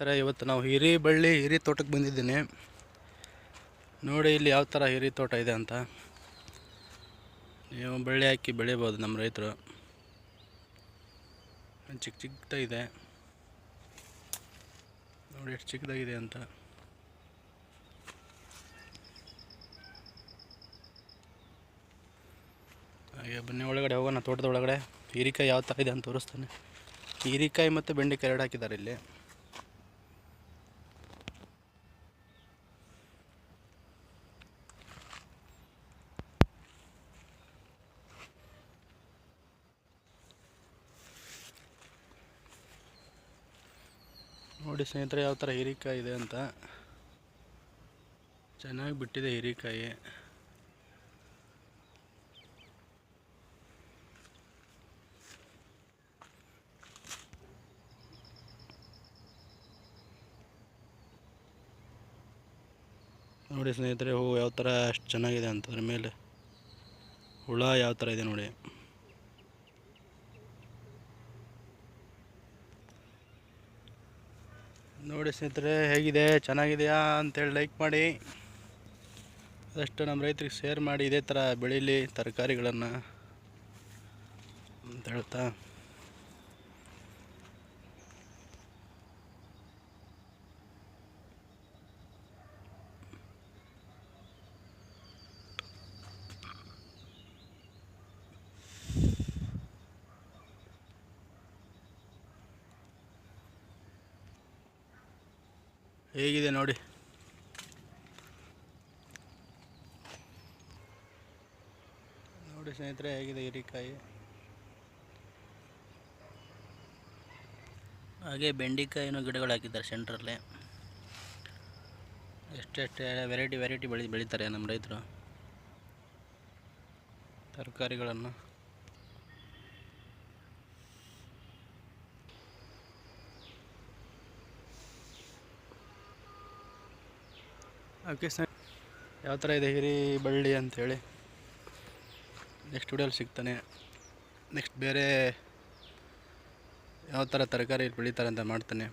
ಸ್ನೇಹಿತರೆ ಇವತ್ತು ನಾವು ಹಿರಿ ಬಳ್ಳಿ, ಹಿರಿ ತೋಟಕ್ಕೆ ಬಂದಿದ್ದೀನಿ. ನೋಡಿ ಇಲ್ಲಿ ಯಾವ ಥರ ಹಿರಿ ತೋಟ ಇದೆ ಅಂತ. ನೀವು ಬಳ್ಳಿ ಹಾಕಿ ಬೆಳಿಬೋದು ನಮ್ಮ ರೈತರು. ಚಿಕ್ಕ ಚಿಕ್ಕದಾಗಿದೆ ನೋಡಿ ಎಷ್ಟು ಚಿಕ್ಕದಾಗಿದೆ ಅಂತ. ಹಾಗೆ ಬನ್ನಿ ಒಳಗಡೆ ಹೋಗೋಣ, ತೋಟದ ಒಳಗಡೆ. ಹೀರಿಕಾಯಿ ಯಾವ ಥರ ಇದೆ ಅಂತ ತೋರಿಸ್ತಾನೆ. ಹೀರಿಕಾಯಿ ಮತ್ತು ಬೆಂಡೆಕಾಯಿ ಎರಡು ಹಾಕಿದ್ದಾರೆ ಇಲ್ಲಿ. ನೋಡಿ ಸ್ನೇಹಿತರೆ, ಯಾವ ಥರ ಹೀರೆಕಾಯಿ ಇದೆ ಅಂತ. ಚೆನ್ನಾಗಿ ಬಿಟ್ಟಿದೆ ಹೀರೆಕಾಯಿ. ನೋಡಿ ಸ್ನೇಹಿತರೆ, ಹೂವು ಯಾವ ಥರ ಅಷ್ಟು ಚೆನ್ನಾಗಿದೆ ಅಂತ, ಅದ್ರ ಮೇಲೆ ಹುಳ ಯಾವ ಥರ ಇದೆ ನೋಡಿ. ನೋಡಿ ಸ್ನೇಹಿತರೆ, ಹೇಗಿದೆ? ಚೆನ್ನಾಗಿದೆಯಾ ಅಂತೇಳಿ ಲೈಕ್ ಮಾಡಿ. ಅದಷ್ಟು ನಮ್ಮ ರೈತರಿಗೆ ಶೇರ್ ಮಾಡಿ, ಇದೇ ಥರ ಬೆಳೀಲಿ ತರಕಾರಿಗಳನ್ನು ಅಂತ ಹೇಳ್ತಾ. ಹೇಗಿದೆ ನೋಡಿ. ನೋಡಿ ಸ್ನೇಹಿತರೆ, ಹೇಗಿದೆ ಹೀರೆಕಾಯಿ? ಹಾಗೆ ಬೆಂಡೆಕಾಯಿನೂ ಗಿಡಗಳು ಹಾಕಿದ್ದಾರೆ ಸೆಂಟ್ರಲ್ಲಿ. ಎಷ್ಟೆಷ್ಟು ವೆರೈಟಿ ವೆರೈಟಿ ಬೆಳಿ ಬೆಳೀತಾರೆ ನಮ್ಮ ರೈತರು. ತರಕಾರಿಗಳನ್ನು. Okay sir. ಯಾವ ಥರ ಇದೆ ಹಿರಿ ಬಳ್ಳಿ ಅಂಥೇಳಿ? ನೆಕ್ಸ್ಟ್ ವಿಡಿಯೋಲಿ ಸಿಗ್ತಾನೆ. ನೆಕ್ಸ್ಟ್ ಬೇರೆ ಯಾವ ಥರ ತರಕಾರಿ ಬೆಳೀತಾರೆ ಅಂತ ಮಾಡ್ತಾನೆ.